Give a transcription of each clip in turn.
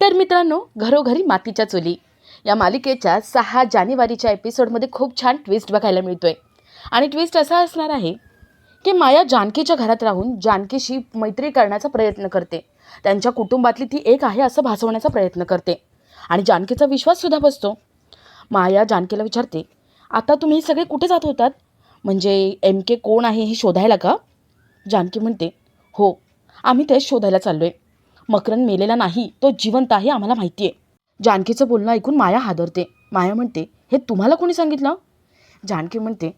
तर मित्रांनो घरोघरी मातीच्या चुली. या मालिकेच्या सहा जानेवारीच्या एपिसोडमध्ये खूप छान ट्विस्ट बघायला मिळतो आहे आणि ट्विस्ट असा असणार आहे की माया जानकीच्या घरात राहून जानकीशी मैत्री करण्याचा प्रयत्न करते. त्यांच्या कुटुंबातली ती एक आहे असं भासवण्याचा प्रयत्न करते. आणि जानकीचा विश्वाससुद्धा बसतो. माया जानकीला विचारते आता तुम्ही सगळे कुठे जात होतात? म्हणजे एम के कोण आहे हे शोधायला का? जानकी म्हणते हो आम्ही तेच शोधायला चाललो आहे मकरन मेलेला नाही तो जिवंत आहे आम्हाला माहिती आहे जानकीचं बोलणं ऐकून माया हादरते. माया म्हणते हे तुम्हाला कोणी सांगितलं? जानकी म्हणते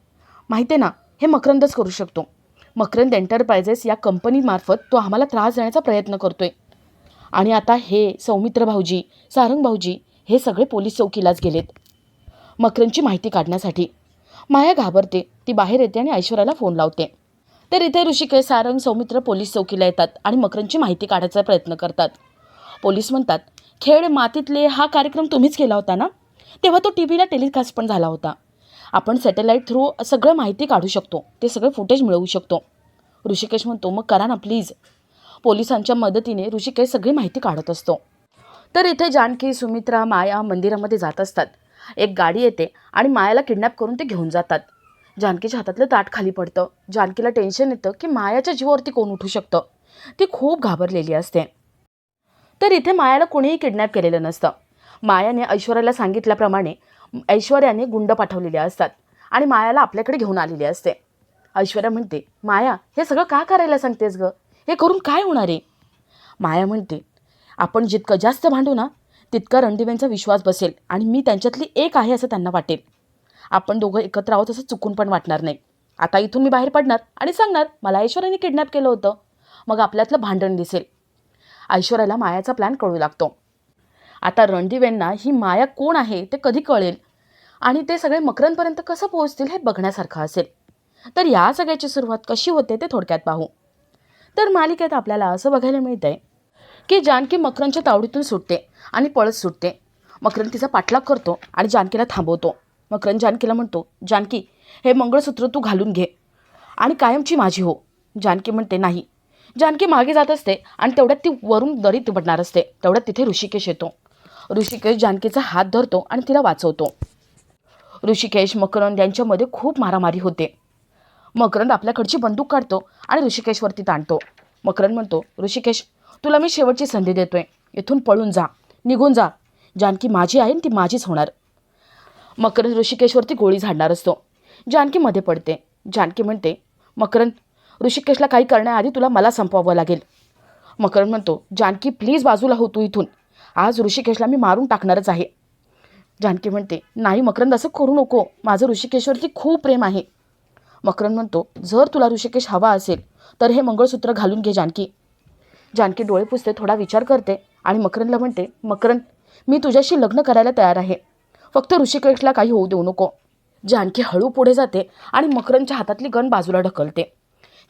माहिती आहे ना हे मकरंदच करू शकतो. मकरंद एंटरप्राइजेस या कंपनीमार्फत तो आम्हाला त्रास देण्याचा प्रयत्न करतोय. आणि आता हे सौमित्र भाऊजी सारंग भाऊजी हे सगळे पोलीस चौकीलाच गेलेत. मकरंदची माहिती काढण्यासाठी माया घाबरते ती बाहेर येते आणि ऐश्वर्याला फोन लावते. तर इथे ऋषिकेश सारंग सौमित्र पोलीस चौकीला येतात आणि मकरंदची माहिती काढायचा प्रयत्न करतात. पोलीस म्हणतात खेळ मातीतले हा कार्यक्रम तुम्हीच केला होता ना? तेव्हा तो टी व्हीला टेलिकास्ट पण झाला होता. आपण सॅटेलाईट थ्रू सगळं माहिती काढू शकतो ते सगळं फुटेज मिळवू शकतो. ऋषिकेश म्हणतो मग करा ना प्लीज. पोलिसांच्या मदतीने ऋषिकेश सगळी माहिती काढत असतो. तर इथे जानकी सुमित्रा माया मंदिरामध्ये जात असतात. एक गाडी येते आणि मायाला किडनॅप करून ते घेऊन जातात. जानकीच्या हातातलं ताट खाली पडतं. जानकीला टेन्शन येतं की मायाच्या जीवावरती कोण उठू शकतं? ती खूप घाबरलेली असते. तर इथे मायाला कोणीही किडनॅप केलेलं नसतं. मायाने ऐश्वर्याला सांगितल्याप्रमाणे ऐश्वर्याने गुंड पाठवलेले असतात आणि मायाला आपल्याकडे घेऊन आलेली असते. ऐश्वर्या म्हणते माया हे सगळं का करायला सांगतेस गं? हे करून काय होणार आहे? माया म्हणते आपण जितकं जास्त भांडू ना तितका रणदिव्यांचा विश्वास बसेल आणि मी त्यांच्यातली एक आहे असं त्यांना वाटेल. आपण दोघं एकत्र आहोत असं चुकून पण वाटणार नाही. आता इथून मी बाहेर पडणार आणि सांगणार मला ऐश्वर्याने किडनॅप केलं होतं. मग आपल्यातलं भांडण दिसेल. ऐश्वर्याला मायाचा प्लॅन कळू लागतो. आता रणदीवेंना ही माया कोण आहे ते कधी कळेल? आणि ते सगळे मकरांपर्यंत कसं पोहोचतील हे बघण्यासारखं असेल. तर या सगळ्याची सुरुवात कशी होते ते थोडक्यात पाहू. तर मालिकेत आपल्याला असं बघायला मिळतंय की जानकी मकरनच्या तावडीतून सुटते आणि पळत सुटते. मकरन तिचा पाठलाग करतो आणि जानकीला थांबवतो. मकरन जानकीला म्हणतो जानकी हे मंगळसूत्र तू घालून घे. आणि कायमची माझी हो. जानकी म्हणते नाही. जानकी मागे जात असते आणि तेवढ्यात ती वरून दरीत पडणार असते. तेवढ्यात तिथे ऋषिकेश येतो. ऋषिकेश जानकीचा हात धरतो आणि तिला वाचवतो. ऋषिकेश मकरंद यांच्यामध्ये खूप मारामारी होते. मकरंद आपल्याकडची बंदूक काढतो आणि ऋषिकेशवरती ताणतो. मकरंद म्हणतो ऋषिकेश तुला मी शेवटची संधी देतोय. इथून पळून जा. निघून जा. जानकी माझी आहे आणि ती माझीच होणार. मकरंद ऋषिकेशवरती गोळी झाडणार असतो. जानकी मध्ये पडते. जानकी म्हणते मकरंद ऋषिकेशला काही करण्याआधी तुला मला संपवावं लागेल. मकरंद म्हणतो जानकी प्लीज बाजूला हो तू इथून. आज ऋषिकेशला मी मारून टाकणारच आहे. जानकी म्हणते नाही मकरंद असं करू नको. माझं ऋषिकेशवरती खूप प्रेम आहे. मकरंद म्हणतो जर तुला ऋषिकेश हवा असेल तर हे मंगळसूत्र घालून घे जानकी. जानकी डोळे पुसते थोडा विचार करते आणि मकरंदला म्हणते मकरंद मी तुझ्याशी लग्न करायला तयार आहे. फक्त ऋषिकेशला काही होऊ देऊ नको. जानकी हळू पुढे जाते आणि मकरंदच्या हातातली गन बाजूला ढकलते.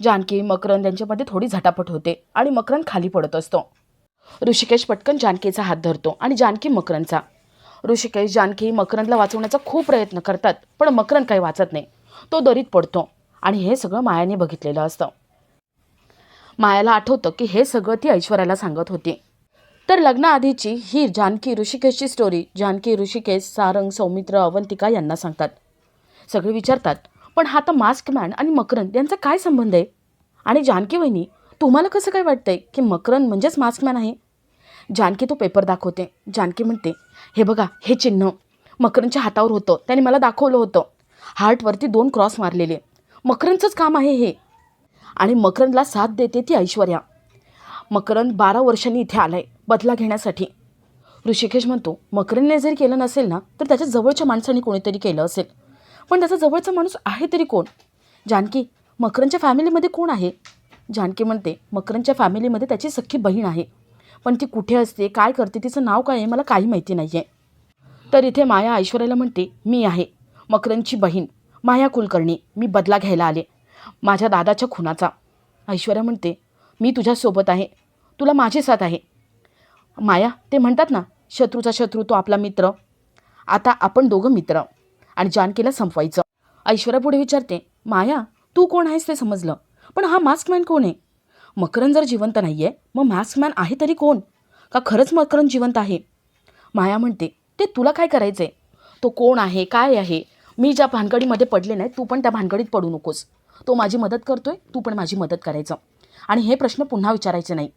जानकी मकरंद यांच्यामध्ये थोडी झटापट होते आणि मकरंद खाली पडत असतो. ऋषिकेश पटकन जानकीचा हात धरतो आणि जानकी मकरंदचा. ऋषिकेश जानकी मकरंदला वाचवण्याचा खूप प्रयत्न करतात पण मकरंद काही वाचत नाही. तो दरीत पडतो आणि हे सगळं मायाने बघितलेलं असतं. मायाला आठवतं की हे सगळं ती ऐश्वर्याला सांगत होती. तर लग्नाआधीची ही जानकी ऋषिकेशची स्टोरी जानकी ऋषिकेश सारंग सौमित्र अवंतिका यांना सांगतात. सगळे विचारतात पण हा तर मास्क मॅन आणि मकरंद यांचा काय संबंध आहे? आणि जानकी वहिनी तुम्हाला कसं काय वाटतंय की मकरंद म्हणजेच मास्कमॅन आहे? जानकी तो पेपर दाखवते. जानकी म्हणते हे बघा हे चिन्ह. मकरंदच्या हातावर होतं. त्याने मला दाखवलं होतं. हार्टवरती दोन क्रॉस मारलेले. मकरंदचंच काम आहे हे. आणि मकरंदला साथ देते ती ऐश्वर्या. मकरंद बारा वर्षांनी इथे आलाय. बदला घेण्यासाठी. ऋषिकेश म्हणतो मकरंदने जरी केलं नसेल ना तर त्याच्या जवळच्या माणसाने कोणीतरी केलं असेल. पण त्याचा जवळचा माणूस आहे तरी कोण? जानकी मकरंदच्या फॅमिलीमध्ये कोण आहे? जानकी म्हणते मकरंदच्या फॅमिलीमध्ये त्याची सख्खी बहीण आहे. पण ती कुठे असते काय करते तिचं नाव काय आहे मला काही माहिती नाही आहे तर इथे माया ऐश्वर्याला म्हणते मी आहे मकरंदची बहीण. माया कुलकर्णी. मी बदला घ्यायला आले. माझ्या दादाच्या खुनाचा. ऐश्वर्या म्हणते मी तुझ्यासोबत आहे. तुला माझी साथ आहे. माया ते म्हणतात ना शत्रूचा शत्रू तो आपला मित्र. आता आपण दोघं मित्र. आणि जानकीला संपवायचं. ऐश्वर्या पुढे विचारते माया तू कोण आहेस ते समजलं. पण हा मास्कमॅन कोण आहे? मकरन जर जिवंत नाही आहे मग मास्कमॅन आहे तरी कोण? का खरंच मकरंद जिवंत आहे? माया म्हणते ते तुला काय करायचं आहे तो कोण आहे काय आहे? मी ज्या भानगडीमध्ये पडले नाही तू पण त्या भानगडीत पडू नकोस. तो माझी मदत करतोय तू पण माझी मदत करायचं. आणि हे प्रश्न पुन्हा विचारायचे नाही.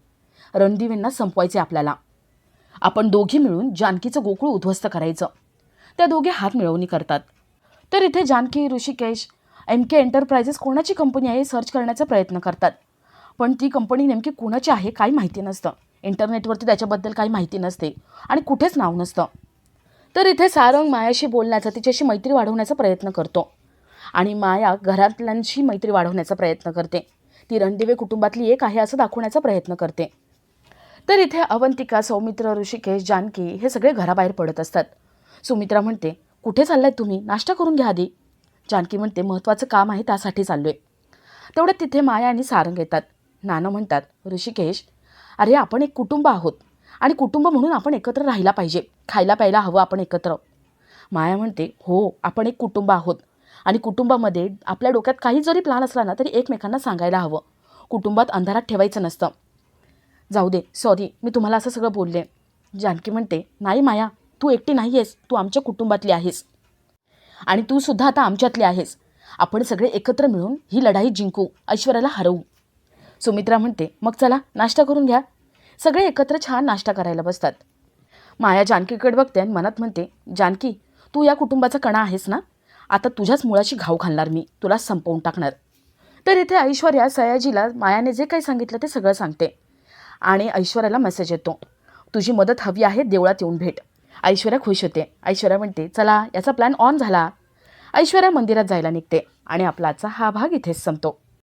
रणदिवेंना संपवायचे आपल्याला. आपण दोघी मिळून जानकीचं गोकुळ उद्ध्वस्त करायचं. त्या दोघे हात मिळवणी करतात. तर इथे Janaki Rishikesh M K enterprises कोणाची कंपनी आहे सर्च करण्याचा प्रयत्न करतात. पण ती कंपनी नेमकी कोणाची आहे काही माहिती नसतं. इंटरनेटवरती त्याच्याबद्दल काही माहिती नसते आणि कुठेच नाव नसतं. तर इथे सारंग मायाशी बोलण्याचा तिच्याशी मैत्री वाढवण्याचा प्रयत्न करतो. आणि माया घरातल्यांशी मैत्री वाढवण्याचा प्रयत्न करते. ती रणदिवे कुटुंबातली एक आहे असं दाखवण्याचा प्रयत्न करते. तर इथे अवंतिका सौमित्र ऋषिकेश जानकी हे सगळे घराबाहेर पडत असतात. सुमित्रा म्हणते कुठे चाललाय तुम्ही? नाश्ता करून घ्या आधी. जानकी म्हणते महत्त्वाचं काम आहे त्यासाठी चाललोय. तेवढ्यात तिथे माया आणि सारंग येतात. नानं म्हणतात ऋषिकेश अरे आपण एक कुटुंब आहोत आणि कुटुंब म्हणून आपण एकत्र राहायला पाहिजे. खायला प्यायला हवं आपण एकत्र. माया म्हणते हो आपण एक कुटुंब आहोत आणि कुटुंबामध्ये आपल्या डोक्यात काही जरी प्लान असला ना तरी एकमेकांना सांगायला हवं. कुटुंबात अंधारात ठेवायचं नसतं. जाऊ दे सॉरी मी तुम्हाला असं सगळं बोलले. जानकी म्हणते नाही माया तू एकटी नाही आहेस तू आमच्या कुटुंबातली आहेस. आणि तू सुद्धा आता आमच्यातली आहेस. आपण सगळे एकत्र मिळून ही लढाई जिंकू ऐश्वर्याला हरवू. सुमित्रा म्हणते मग चला नाश्ता करून घ्या. सगळे एकत्र छान नाश्ता करायला बसतात. माया जानकीकडे बघते आणि मनात म्हणते जानकी तू या कुटुंबाचा कणा आहेस ना? आता तुझ्याच मुळाशी घाव घालणार मी तुला संपवून टाकणार. तर इथे ऐश्वर्या सयाजीला मायाने जे काही सांगितलं ते सगळं सांगते. आणि ऐश्वर्याला मेसेज येतो. तुझी मदत हवी आहे देवळात येऊन भेट. ऐश्वर्या खुश होते. ऐश्वर्या म्हणते चला याचा प्लॅन ऑन झाला. ऐश्वर्या मंदिरात जायला निघते आणि आपला आजचा हा भाग इथेच संपतो.